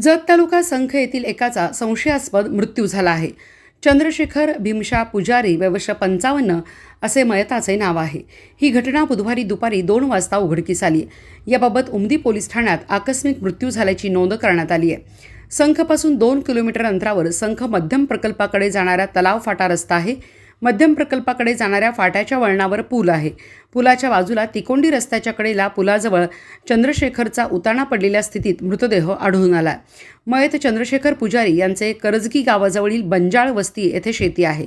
जत तालुका संख येथील एकाचा संशयास्पद मृत्यू झाला आहे. चंद्रशेखर भीमशा पुजारी वयवर्ष पंचावन्न असे मयताचे नाव आहे. ही घटना बुधवारी दुपारी दोन वाजता उघडकीस आली. याबाबत उमदी पोलीस ठाण्यात आकस्मिक मृत्यू झाल्याची नोंद करण्यात आली आहे. संखपासून दोन किलोमीटर अंतरावर संख मध्यम प्रकल्पाकडे जाणारा तलाव फाटा रस्ता आहे. मध्यम प्रकल्पाकडे जाणाऱ्या फाट्याच्या वळणावर पूल आहे. पुलाच्या बाजूला तिकोंडी रस्त्याच्या कडेला पुलाजवळ चंद्रशेखरचा उताणा पडलेल्या स्थितीत मृतदेह आढळून आला. मयत चंद्रशेखर पुजारी यांचे करजगी गावाजवळील बंजाळ वस्ती येथे शेती आहे.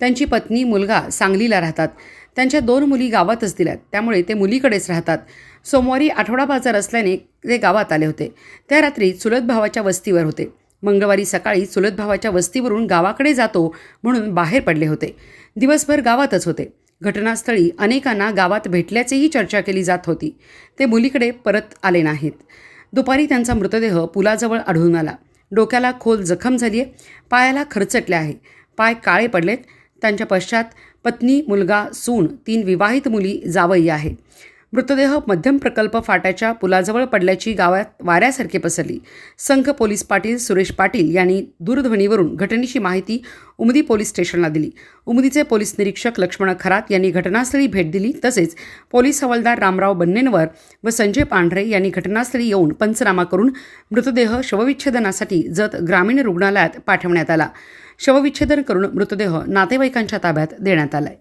त्यांची पत्नी मुलगा सांगलीला राहतात. त्यांच्या दोन मुली गावातच दिल्यात. त्यामुळे ते मुलीकडेच राहतात. सोमवारी आठवडा बाजार असल्याने ते गावात आले होते. त्या रात्री चुलत भावाच्या वस्तीवर होते. मंगळवारी सकाळी चुलत भावाच्या वस्तीवरून गावाकडे जातो म्हणून बाहेर पडले होते. दिवसभर गावातच होते. घटनास्थळी अनेकांना गावात भेटल्याचीही चर्चा केली जात होती. ते मुलीकडे परत आले नाहीत. दुपारी त्यांचा मृतदेह पुलाजवळ आढळून आला. डोक्याला खोल जखम झाली आहे पायाला खरचटले आहे. पाय काळे पडलेत. त्यांच्या पश्चात पत्नी मुलगा सून तीन विवाहित मुली जावई आहे. मृतदेह मध्यम प्रकल्प फाट्याच्या पुलाजवळ पडल्याची गावात वाऱ्यासारखी पसरली. संघ पोलीस पाटील सुरेश पाटील यांनी दूरध्वनीवरून घटनेची माहिती उमदी पोलीस स्टेशनला दिली. उमदीचे पोलीस निरीक्षक लक्ष्मण खरात यांनी घटनास्थळी भेट दिली. तसेच पोलीस हवालदार रामराव बन्नेनवर व संजय पांढरे यांनी घटनास्थळी येऊन पंचनामा करून मृतदेह शवविच्छेदनासाठी जत ग्रामीण रुग्णालयात पाठवण्यात आला. शवविच्छेदन करून मृतदेह नातेवाईकांच्या ताब्यात देण्यात आलाय.